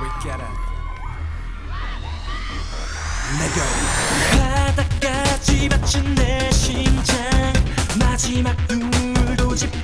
왜꺄 라？내걸 바닥까지 받친 내 심장 마지막 눈물도 집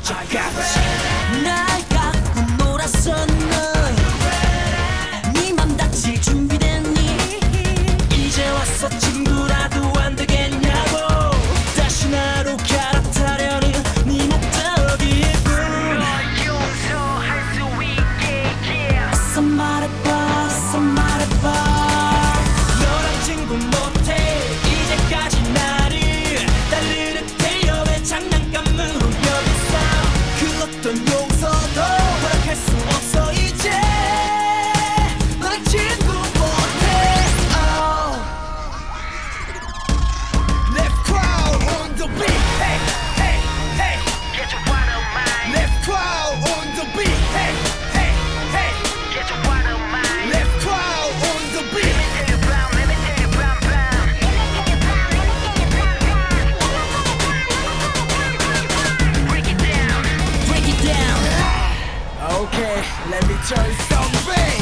Jackass. Let me tell you something.